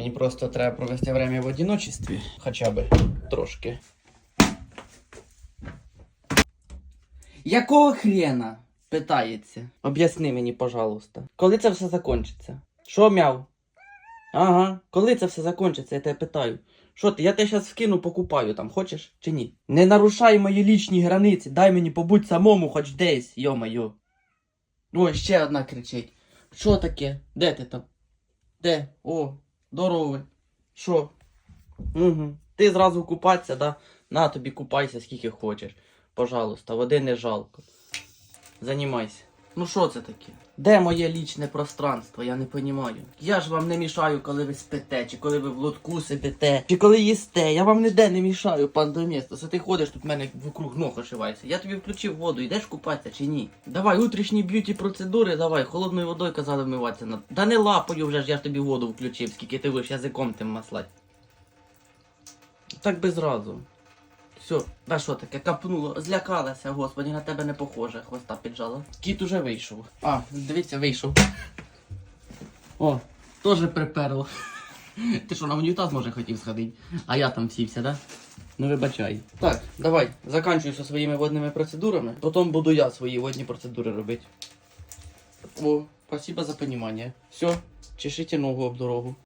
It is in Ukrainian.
Мені просто треба провести время в одиночестві, хоча б трошки. Якого хрена? питається. Об'ясни мені, пожалуйста. Коли це все закінчиться? Що мяв? Ага, коли це все закінчиться, я тебе питаю. Що ти, я тебе зараз вкину, покупаю там, хочеш чи ні? Не нарушай мої лічні границі, дай мені побудь самому хоч десь, йо-моє. Ой, ще одна кричить. Що таке? Де ти там? Де? О, здоровий. Що? Угу. Ти зразу купатися, да? На тобі купайся скільки хочеш. Пожалуйста, води не жалко. Занімайся. Ну що це таке? Де моє лічне пространство? Я не понімаю. Я ж вам не мішаю, коли ви спите, чи коли ви в лотку сидите, чи коли їсте. Я вам ніде не мішаю, пан Домєстос. А ти ходиш тут в мене вокруг ног ошиваєшся. Я тобі включив воду, йдеш купатися чи ні? Давай, утрішні б'юті процедури, давай, холодною водою казали вмиватися. на- Да не лапою вже ж я ж тобі воду включив, скільки ти будеш язиком тим маслать. Так би зразу. Все, да що таке, капнуло, злякалася, господі, на тебе не похоже, хвоста піджала. Кіт уже вийшов. А, дивіться, вийшов. О, теж приперло. Ти що, на унітаз може хотів сходити? А я там сівся, да? Ну вибачай. Так, давай, заканчуй зі своїми водними процедурами, потім буду я свої водні процедури робити. О, спасибо за понимание. Все, чешите ногу об дорогу.